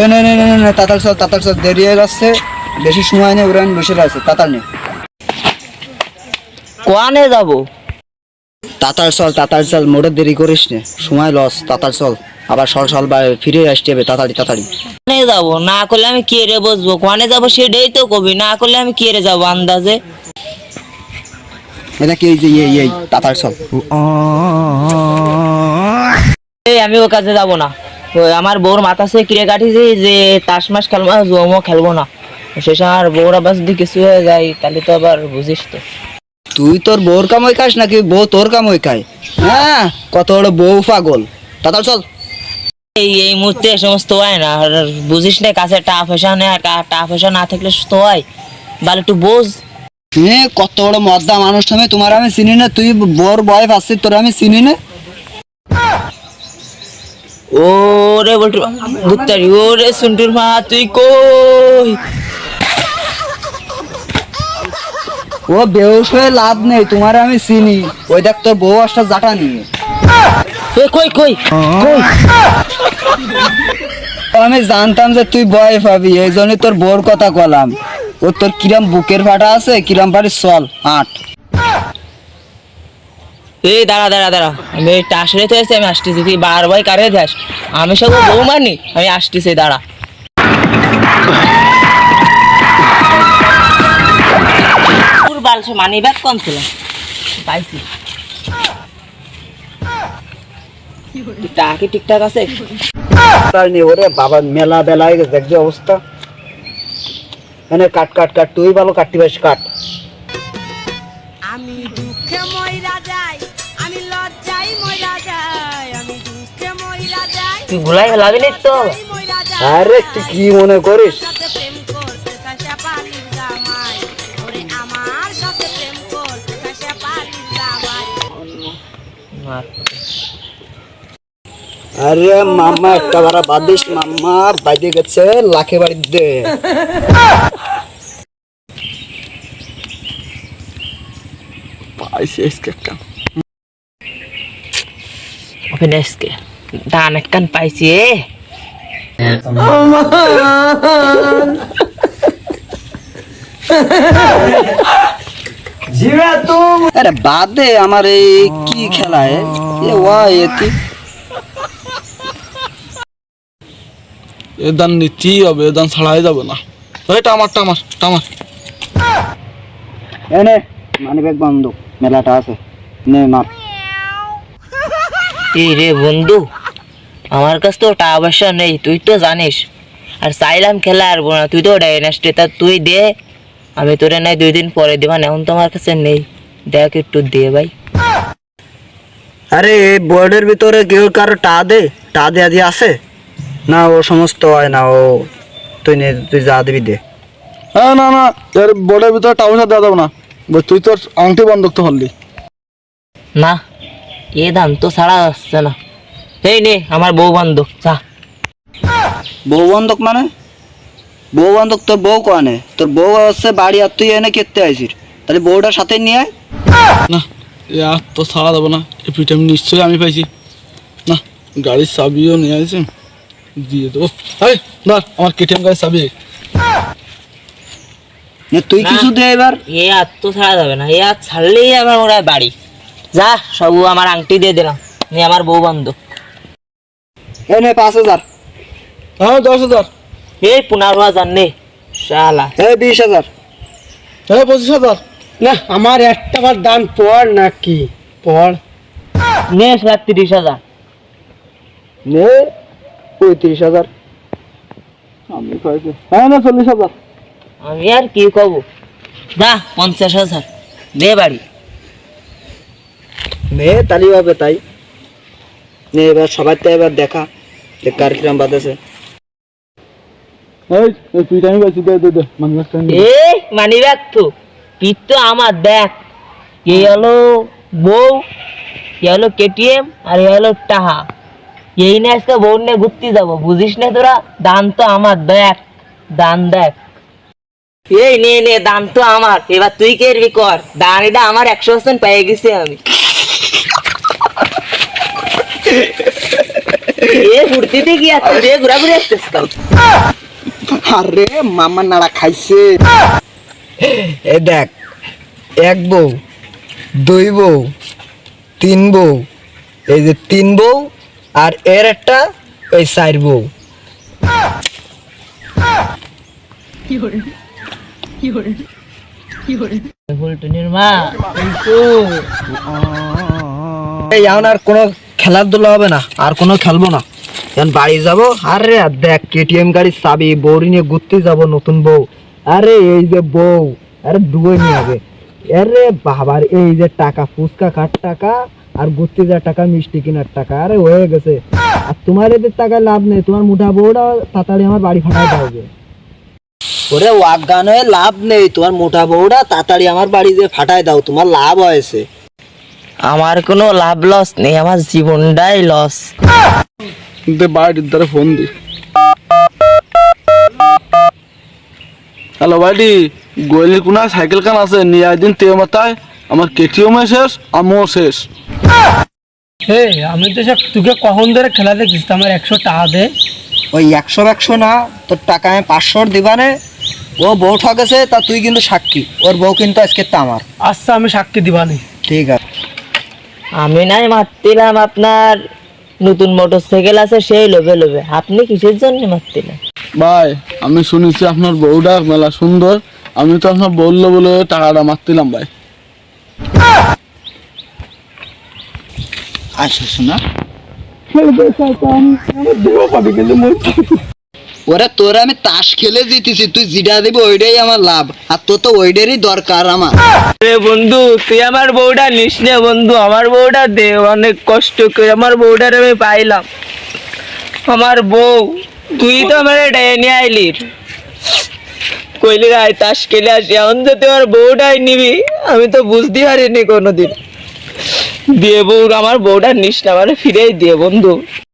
এ নে নে নে নে, নে তাতাল চল তাতাল চল দেরি হয়ে যাচ্ছে। বেশি সময় নেই বসে আছে তাতাল নেই কোয়ানে যাব? তাতাল চল তাতাল চল মোটর দেরি করিস নে সময় লস তাতাল চল। আবার সল সল বা ফিরে আসতে হবে তাড়াতাড়ি তাড়াতাড়ি কোয়ানে যাব? না করলে আমি কে রে বসবো? কোয়ানে যাব সেটাই তো কবি না করলে আমি কে রে যাব আন্দাজে? এটা কি এই যে এই এই তাতাল চল। এই আমি ও কাজে যাব না। আমার বউর মাথা সে কিরে কাটিছি যে তাস মাস খেলব না জুয়ামো খেলব না। শেষে আমার বউর আবার যদি কিছু হয়ে যায় তাহলে তো আবার বুঝিস তো। তুই তোর বউর কামই খাস নাকি বউ তোর কামই খায়? হ্যাঁ কত বড় বউ পাগল। তাতাল চল। এই এই মুহূর্তে এ সমস্ত হয় না। আর বুঝিস না কাছে টাকা পয়সা নেই আর কা- টাকা না থাকলে তো হয়। তাহলে একটু বোঝ। এ কত বড় মদ্দা মানুষ তুমি তোমার আমি চিনি না। তুই বর বয় পাচ্ছিস তোর আমি চিনি না। ওরে বলটু বুত্তারি ওরে সুন্টুর মা তুই কই? ও বেউস হয়ে লাভ নেই তোমার আমি চিনি। ওই দেখ তোর বউ আসটা জাটা নিয়ে। কই কই? কই? আমি জানতাম যে তুই বয় পাবি এই জন্য তোর বউর কথা কলাম। ও তোর কিরাম বুকের ফাটা আছে কিরাম পারি চল আট। এই দাঁড়া দাঁড়া দাঁড়া। আমি এই টাসরে তো এসে আমি আসতেছি। তুই বার ভাই কারে যাস আমি সব বউ মানি? আমি আসতেছি দাঁড়া। মানি ব্যাগ কম ছিল? পাইছি। টাকা ঠিকঠাক আছে? ওরে বাবা মেলা বেলা হয়ে গেছে দেখছি অবস্থা। এনে কাট কাট কাট তুই ভালো কাটতে পারিস কাট। তুই নি তো? আরে তুই কি মনে করিস? আরে মাম্মা একটা বারা বাদিস মাম্মা বাইরে গেছে লাখে বাড়ি দে। পাইছে একটা। ওখানে আজকে দান একখান পাইছি এ আরে বাদে আমার এই কি খেলা এ এ ওয়া এতি এ দান নিতেই হবে এ দান ছাড়াই যাবে না ওই টামার টামার টামার এনে মানে ব্যাগ বন্ধ মেলাটা আছে নে মাপ এই রে বন্ধু আমার কাছে তো টাকা পয়সা নেই তুই তো জানিস। আর চাইলাম খেলা আরবো না তুই তো ডাইনাস্টে তা তুই দে। আমি তোরে নাই দুই দিন পরে দেবান এখন তো আমার কাছে নেই। দেখ একটু দে ভাই। আরে এই বোর্ডের ভিতরে কেউ কারও টা দে টা দেয়া দিয়ে আছে না ও সমস্ত হয় না ও তুই নে তুই যা দিবি দে। হ্যাঁ না না এর বোর্ডের ভিতরে টাকা পয়সা দেওয়া যাবে না। বল, তুই তোর আংটি বন্ধক তো হলি না এ দাম তো ছাড়া আসছে না। এই নে আমার বউ বান্ধব চা বউ বান্ধব মানে? বউ বান্ধব তোর বউ কনে। তোর বউ হচ্ছে বাড়ি আর তুই এনে কেটে আইছিস। তাহলে বউটার সাথে নিয়ে আয়। না এ আর তো ছাড়া যাবে না। এই পিঠে নিশ্চয়ই আমি পাইছি। না গাড়ির চাবিও নিয়ে আসি দিয়ে দেবো। এই ধর আমার কেটিএম গাড়ির চাবি। নে তুই কিছু দে এবার। এ আর তো ছাড়া যাবে না। এ আর ছাড়লেই আমার হয় বাড়ি। যা সব আমার আংটি দিয়ে দিলাম। নিয়ে আমার বউ বান্ধব। এনে পাঁচ হাজার। হ্যাঁ দশ হাজার। এই পনেরো হাজার নে শালা। এ বিশ হাজার। হ্যাঁ পঁচিশ হাজার। না আমার একটা বার দান পড় নাকি? পড় নে সাত তিরিশ হাজার। নে পঁয়ত্রিশ হাজার। আমি পাইছি হ্যাঁ না চল্লিশ হাজার। আমি আর কি কব? যা পঞ্চাশ হাজার। দে বাড়ি। নে তালি হবে তাই। নে এবার সবাই তো এবার দেখা। কার কিরাম বাদেছে এই এই পিঠে আমি পাইছি দে দে দে মানে এই মানি ব্যাগ তো পিঠ তো আমার দেখ। এই হলো বউ এ হলো কেটিএম আর এ হলো টাহা। এই না আজকে বউ নিয়ে ঘুরতে যাব বুঝিস না তোরা? দান তো আমার দেখ দান দেখ। এই নে নে দান তো আমার। এবার তুই কেরবি কর? দান এটা আমার একশো পার্সেন্ট পেয়ে গেছি আমি। এ ঘুরতে কি রে ঘোরাঘুরি আসতেছিলাম আরে মামা নাড়া খাইছে। এ দেখ এক বউ দুই বউ তিন বউ এই যে তিন বউ আর এর একটা এই চার বউ। ফুলটুনির মা এই এখন কোনো খেলাধুলা হবে না, আর কোনো খেলব না। এখন বাড়ি যাব, আরে আর দেখ কেটিএম গাড়ির চাবি বৌরি নিয়ে ঘুরতে যাব নতুন বউ। আরে এই যে বউ, আরে দুয়ে নিয়ে হবে আরে বাবার, এই যে টাকা, ফুচকা খাট টাকা, আর ঘুরতে যাওয়ার টাকা, মিষ্টি কেনার টাকা, আরে হয়ে গেছে। আর তোমার এদের টাকায় লাভ নেই, তোমার মুঠা বউটা তাড়াতাড়ি আমার বাড়ি ফাটাই দাও যে। ওরে ওয়াগান লাভ নেই, তোমার মোটা বউটা তাড়াতাড়ি আমার বাড়ি যে ফাটাই দাও, তোমার লাভ হয়েছে। আমার কোনো লাভ লস নেই আমার জীবনটাই লস দে বাড়ির দ্বারা ফোন দি। হ্যালো বাড়ি। গোয়েলির কোনা সাইকেল কান আছে? নিয়ে একদিন তে মাথায়। আমার কেটিএমও শেষ আমিও শেষ। হে আমি তো সব তোকে কখন ধরে খেলা দেখিস আমার একশো টাকা দে। ওই একশো একশো না তোর টাকা আমি পাঁচশোর দিবানে ও বউ ঠকেছে তা তুই কিন্তু সাক্ষী। ওর বউ কিন্তু আজকে তা আমার। আচ্ছা আমি সাক্ষী দিবানি। ঠিক আছে। আমি নাই মারতিলাম আপনার। নতুন মোটর সাইকেল আছে সেই লোভে লোভে। আপনি কিসের জন্য মারতিলেন? ভাই আমি শুনেছি আপনার বউটা মেলা সুন্দর। আমি তো আপনার বলল বলে টাকাটা মারতিলাম ভাই। আচ্ছা শোনা। আমার আসিস না কিন্তু ওরা তোর আমি তাস খেলে জিতেছি, তুই জিটা দিবি, ওইটাই আমার লাভ। আর তোর তো ওইটারই দরকার আমার। রে বন্ধু, তুই আমার বউটা নিস নে বন্ধু, আমার বউটা দে, অনেক কষ্ট করে আমার বউটার আমি পাইলাম। আমার বউ, তুই তো আমার ডেয়ে নিয়ে আইলি। কইলি রায় তাস খেলে আসি। এখন যদি আমার বউটাই নিবি, আমি তো বুঝতে পারিনি কোনোদিন। দিয়ে বউ, আমার বউটা নিস না, আমার ফিরেই দিয়ে বন্ধু।